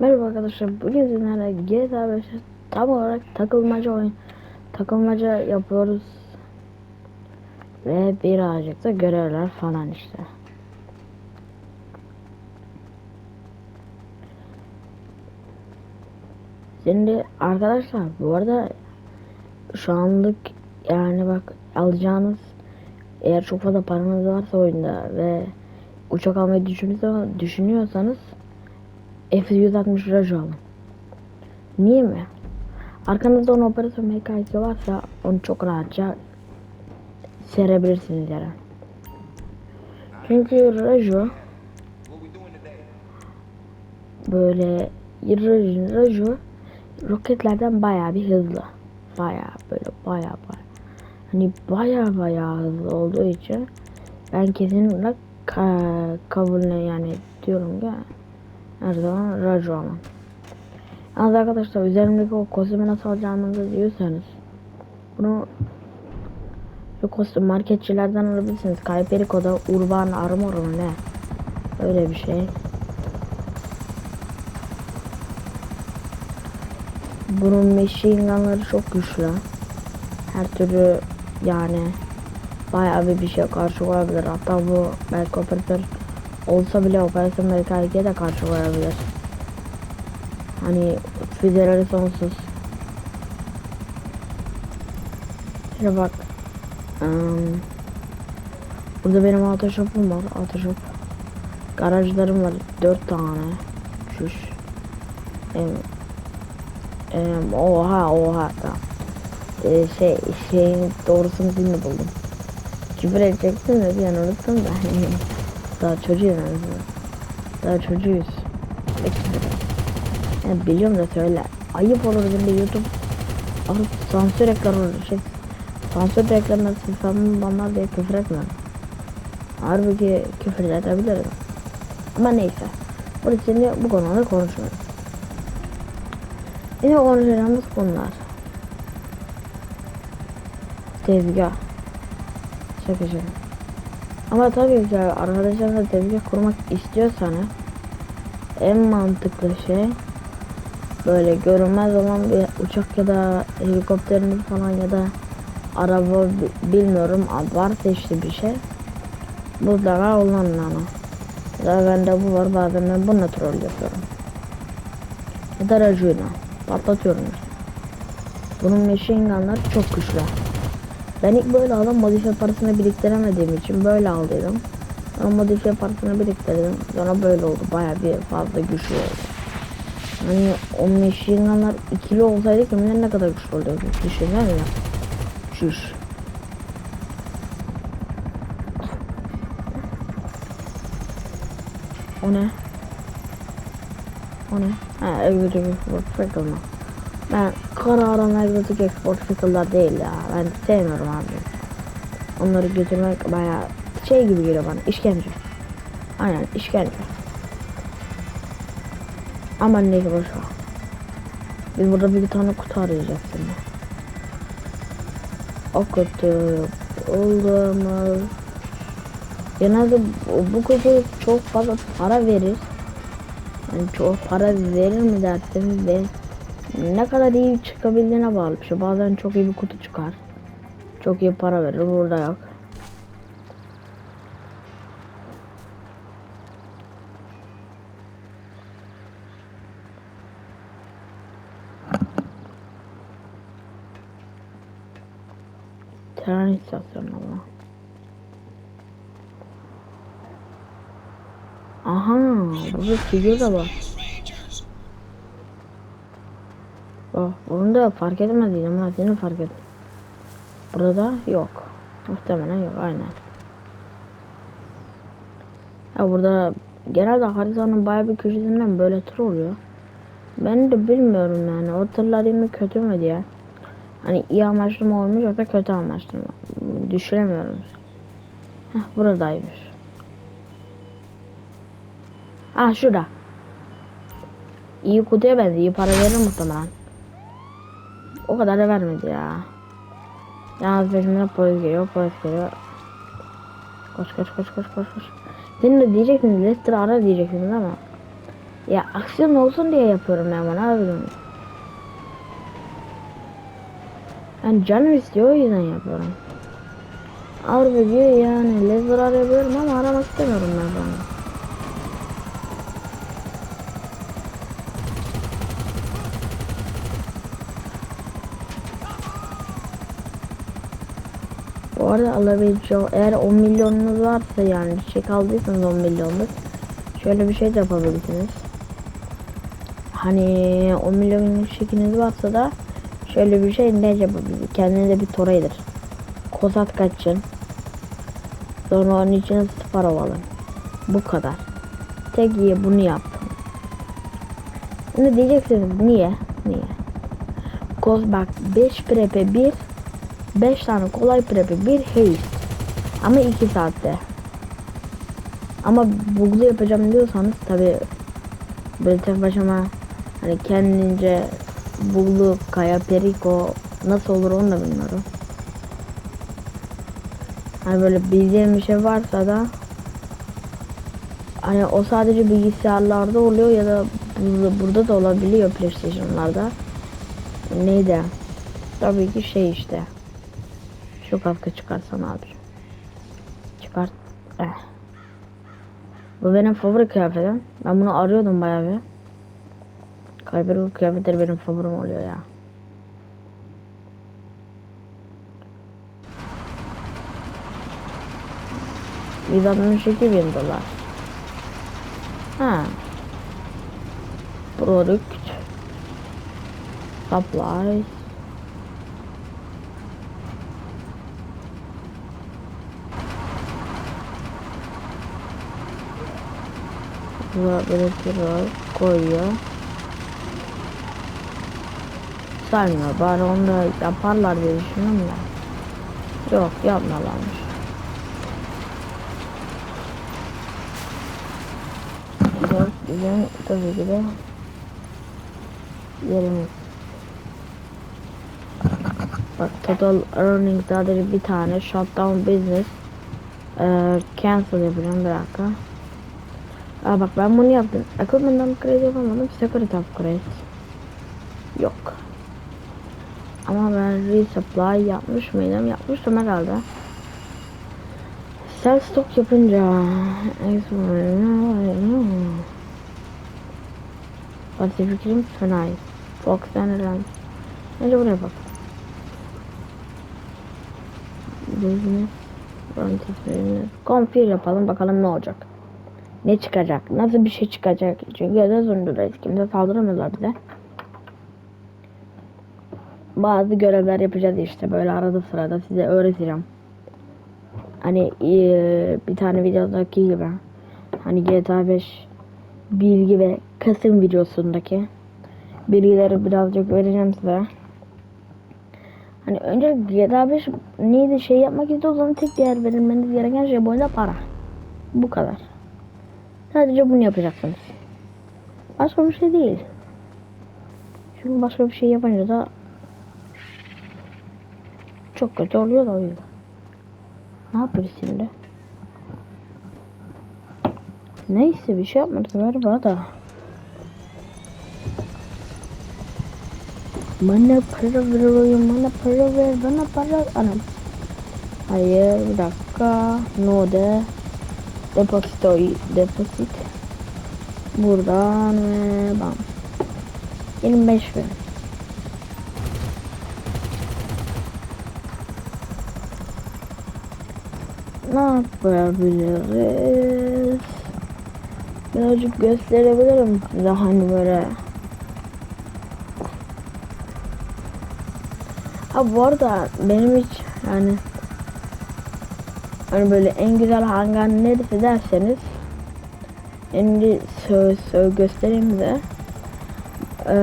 Merhaba arkadaşlar. Bugün sizlerle GTA 5 tam olarak takılmaca oyun takılmaca yapıyoruz. Ve birazcık da görevler falan işte. Şimdi arkadaşlar bu arada şu anlık yani bak alacağınız eğer çok fazla paranız varsa oyunda ve uçak almayı düşünüyorsanız F-160 Rajo alın. Niye mi? Arkanızda onun operatör MK2 varsa onu çok rahatça serebilirsiniz yere. Çünkü Rajo böyle Rajo, Rajo roketlerden bayağı bir hızlı. Bayağı böyle bayağı bayağı. Hani bayağı bayağı hızlı olduğu için ben kesinlikle ka kabulüne yani diyorum ki her zaman Rajo alın. Yalnız arkadaşlar üzerimdeki o kostümü nasıl alacağınızı diyorsanız bunu şu kostüm marketçilerden alabilirsiniz. Kayperiko'da Urban Armor mu ne? Öyle bir şey. Bunun machine gunları çok güçlü. Her türlü yani bayağı bir bir şey karşı koyabilir. Hatta bu belki operatör olsa bile operasyon belki de karşı koyabilir. Hani füzeleri sonsuz. Şöyle bak. Um, burada benim autoshop'um var. Autoshop. Garajlarım var. Dört tane. Şuş. Em, em, oha oha. Tamam. Ee, şey şeyin doğrusunu şimdi buldum. Küfür edecektim de bir an unuttum da. Daha çocuğuz yani. Daha çocuğuz. Yani biliyorum da söyle. Ayıp olur şimdi YouTube alıp sansür ekran olur. Şey, sansür reklamına sıfamın banlar diye küfür etme. Halbuki küfür de edebilirim. Ama neyse. Burada şimdi bu konuda konuşmuyoruz. Yine konuşacağımız konular. Tezgah. Şaka şaka. Ama tabii ki arkadaşlarla tezgah kurmak istiyorsanız en mantıklı şey böyle görünmez olan bir uçak ya da helikopteriniz falan ya da araba bilmiyorum varsa işte bir şey. Mutlaka kullanın ama ya bende bu var bazen ben bununla troll yapıyorum. Ya da rajuyla patlatıyorum bunun machine gunlar çok güçlü ben ilk böyle aldım modifiye parasını biriktiremediğim için böyle aldıydım ama modifiye parasını biriktirdim sonra böyle oldu baya bir fazla güçlü oldu Hani o machine gunlar ikili olsaydı kim bilir ne kadar güçlü oluyordu. Düşünsene ya. Şuş. O ne? O ne? Ha, Exotic Export Fickle'ma. Ben kararım Exotic Export Fickle'da değil ya. Ben sevmiyorum abi. Onları götürmek baya şey gibi geliyor bana. İşkence. Aynen işkence. Aman neyse boş ver. Biz burada bir tane kutu arayacağız şimdi. O kutu olduğumuz genelde bu, kutu çok fazla para verir. Yani çok para verir mi derseniz de ne kadar iyi çıkabildiğine bağlı. İşte bazen çok iyi bir kutu çıkar. Çok iyi para verir. Burada yok. Tren istasyonu ama. Aha, burada figür de var. Bak, bunu da fark etmediydim ama seni fark ettim. Burada yok. Muhtemelen yok, aynen. Ya burada genelde haritanın bayağı bir köşesinden böyle tır oluyor. Ben de bilmiyorum yani o tırlar mi kötü mü diye. Hani iyi amaçlı mı olmuş yoksa kötü amaçlı mı? Düşünemiyorum. Heh, buradaymış. Ah şurada. İyi kutuya benziyor. İyi para verir muhtemelen. O kadar da vermedi ya. Yalnız peşimden polis geliyor. Polis geliyor. Koş koş koş koş koş koş. Senin de diyeceksiniz Lester ara diyeceksiniz ama. Ya aksiyon olsun diye yapıyorum ben bunu abi. Yani canım istiyor o yüzden yapıyorum. Avrupa diyor yani laser arıyorum ama aramak istemiyorum ben bunu. Bu arada alabileceğim eğer 10 milyonunuz varsa yani çek aldıysanız 10 milyonluk şöyle bir şey de yapabilirsiniz. Hani 10 milyonluk çekiniz varsa da şöyle bir şey ne yapabilirsiniz? Kendinize bir toraydır. Kozat kaçın. Sonra onun içine Sparrow alın. Bu kadar. Tek iyi bunu yap. Şimdi diyeceksiniz niye? Niye? Koz bak 5 prepe 1 5 tane kolay prepe bir haste. Ama 2 saatte. Ama buglu yapacağım diyorsanız tabi böyle tek başıma hani kendince buglu kaya periko nasıl olur onu da bilmiyorum. Hani böyle bildiğim bir şey varsa da hani o sadece bilgisayarlarda oluyor ya da burada, burada da olabiliyor PlayStation'larda. Neydi? Tabii ki şey işte. Şu kaskı çıkarsan abi. Çıkart. Eh. Bu benim favori kıyafetim. Ben bunu arıyordum bayağı bir. Kaybırıl kıyafetleri benim favorim oluyor ya. Bin dolar. Ha. Product. Supplies. Burada böyle bir koyuyor. Saymıyor. Bari onu da yaparlar diye düşünüyorum da. Yok yapmalarmış. Yok bizim tabii ki de yerimiz. Bak total earnings sadece bir tane shutdown business ee, cancel yapacağım bir dakika. Aa bak ben bunu yaptım. Equipment upgrade yapamadım. Separate upgrade. Yok. Ama ben resupply yapmış mıydım? Yapmıştım herhalde. Sell stock yapınca Pacific Rim Fenay Fox Enerland Neyse buraya bak Business Config yapalım bakalım ne olacak ne çıkacak? Nasıl bir şey çıkacak? Çünkü özel zorundayız. Kimse saldıramıyorlar bize. Bazı görevler yapacağız işte böyle arada sırada size öğreteceğim. Hani e, bir tane videodaki gibi. Hani GTA 5 bilgi ve Kasım videosundaki bilgileri birazcık vereceğim size. Hani önce GTA 5 neydi şey yapmak istiyorsanız tek değer verilmeniz gereken şey boyunca para. Bu kadar. Sadece bunu yapacaksınız. Başka bir şey değil. Çünkü başka bir şey yapınca da çok kötü oluyor da o yüzden. Ne yapıyoruz şimdi? Neyse bir şey yapmadık galiba da. Bana para ver, bana para ver, bana para... Anam. Hayır bir dakika. No de. Depozito, deposit. Buradan ve bam. 25 bin. Ne yapabiliriz? Birazcık gösterebilirim size hani böyle. Ha bu arada benim hiç yani hani böyle en güzel hangar neresi derseniz şimdi söz söz göstereyim de ee,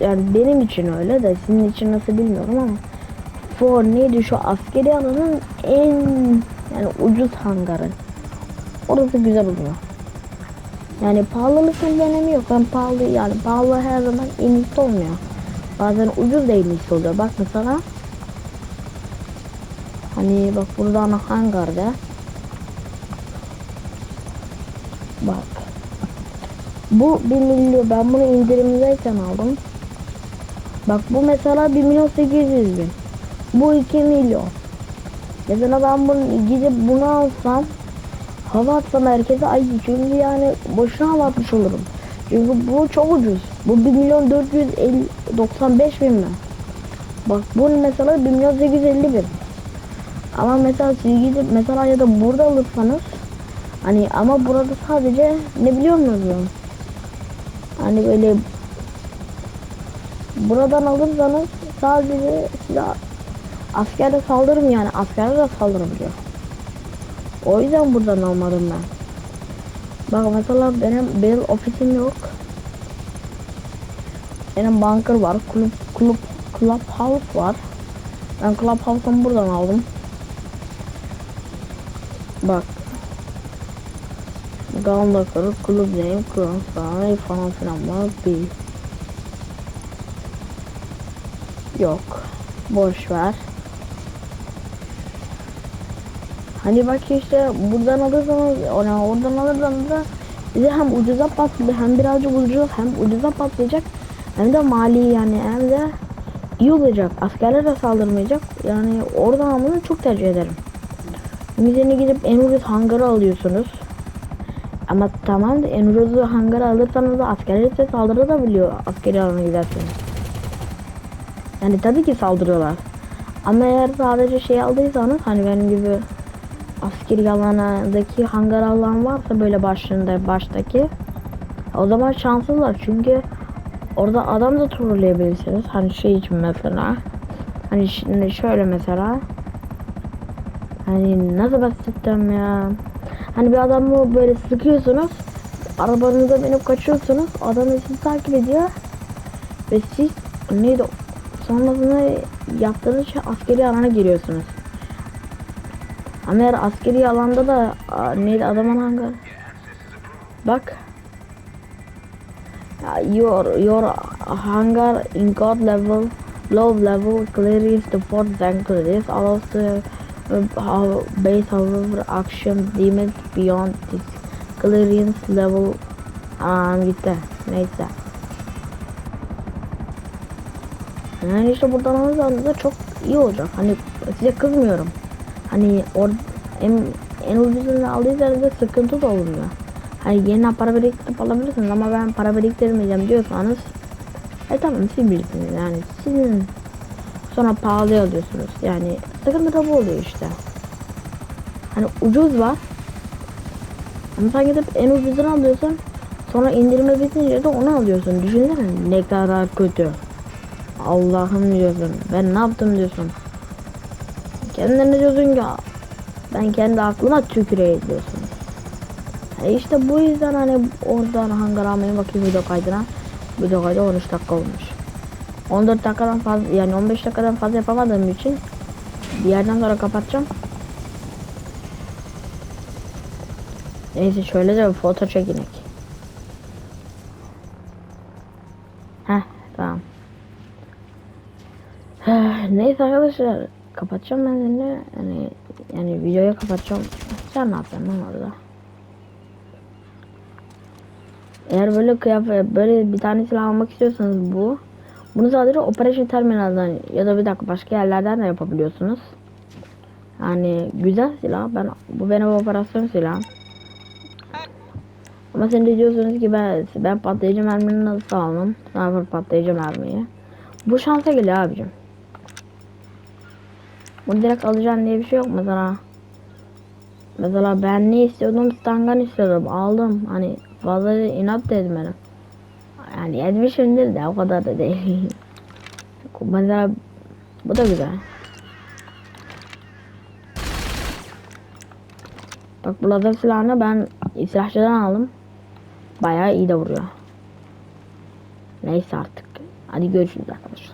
yani benim için öyle de sizin için nasıl bilmiyorum ama For neydi şu askeri alanın en yani ucuz hangarı. Orası güzel oluyor. Yani pahalılıkın bir önemi yok. Ben pahalı yani pahalı her zaman en iyisi olmuyor. Bazen ucuz da en iyisi oluyor. Bak mesela Hani bak buradan hangarda. Bak. Bu 1 milyon ben bunu indirimdeyken aldım. Bak bu mesela 1 milyon 800 bin. Bu 2 milyon. Mesela ben bunu gidip bunu alsam hava atsam herkese ay çünkü yani boşuna hava atmış olurum. Çünkü bu çok ucuz. Bu 1 milyon 495 bin mi? Bak bunun mesela 1 milyon 850 bin. Ama mesela siz gidip mesela ya da burada alırsanız hani ama burada sadece ne biliyor musunuz? Hani böyle buradan alırsanız sadece size askerde saldırım yani askerde de saldırabiliyor. O yüzden buradan almadım ben. Bak mesela benim benim ofisim yok. Benim bunker var, kulüp kulüp clubhouse var. Ben clubhouse'u buradan aldım. Bak. Gandakları, kulüp name, kuran falan falan filan var. Bir. Yok. Boş ver. Hani bak işte buradan alırsanız yani oradan alırsanız da size hem ucuza patlayacak hem birazcık ucuz hem ucuza patlayacak hem de mali yani hem de iyi olacak. Askerler de saldırmayacak. Yani oradan almanı çok tercih ederim. Müzene gidip en ucuz hangarı alıyorsunuz. Ama tamam da en ucuz hangarı alırsanız da askerler size saldırabiliyor askeri alana giderseniz. Yani tabii ki saldırıyorlar. Ama eğer sadece şey aldıysanız hani benim gibi askeri alandaki hangar alan varsa böyle başında baştaki o zaman şanssızlar çünkü orada adam da trolleyebilirsiniz. Hani şey için mesela hani şimdi şöyle mesela hani nasıl bahsedeceğim ya hani bir adamı böyle sıkıyorsunuz arabanıza binip kaçıyorsunuz adam sizi takip ediyor ve siz neydi sonrasında yaptığınız şey askeri alana giriyorsunuz. Ama eğer askeri alanda da neydi adamın hangi? Bak. Your your hangar in god level low level clearance the fourth anchor. This allows the base however action deemed beyond this clearance level. Um, gitti. Neyse. Yani işte buradan alırsanız çok iyi olacak. Hani size kızmıyorum. Hani or en, en ucuzunu aldıysanız da sıkıntı da olmuyor. Hani yeni para biriktirip alabilirsiniz ama ben para biriktirmeyeceğim diyorsanız e tamam siz bilirsiniz yani sizin sonra pahalıya alıyorsunuz yani sıkıntı bu oluyor işte. Hani ucuz var ama sen gidip en ucuzunu alıyorsun sonra indirme bitince de onu alıyorsun. Düşünsene ne kadar kötü. Allah'ım diyorsun. Ben ne yaptım diyorsun. Kendine diyorsun ki ben kendi aklıma tüküreyim diyorsun. E işte bu yüzden hani oradan hangar almaya bakayım video kaydına. Video kaydı 13 dakika olmuş. 14 dakikadan fazla yani 15 dakikadan fazla yapamadığım için bir yerden sonra kapatacağım. Neyse şöyle de bir foto çekinek. Heh tamam. Neyse arkadaşlar kapatacağım ben seni yani yani videoyu kapatacağım. Sen ne yapıyorsun lan orada? Eğer böyle kıyafet böyle bir tane silah almak istiyorsanız bu bunu sadece Operation Terminal'dan ya da bir dakika başka yerlerden de yapabiliyorsunuz. Yani güzel silah. Ben bu benim operasyon silahım. Ama sen de diyorsunuz ki ben ben patlayıcı mermini nasıl aldım? Sniper patlayıcı mermiyi. Bu şansa geliyor abicim. Bunu direkt alacağım diye bir şey yok mesela. Mesela ben ne istiyordum? Stangan istiyordum. Aldım. Hani fazla inat da etmedim. Yani etmişimdir de o kadar da değil. mesela bu da güzel. Bak bu lazer silahını ben silahçıdan aldım. Bayağı iyi de vuruyor. Neyse artık. Hadi görüşürüz arkadaşlar.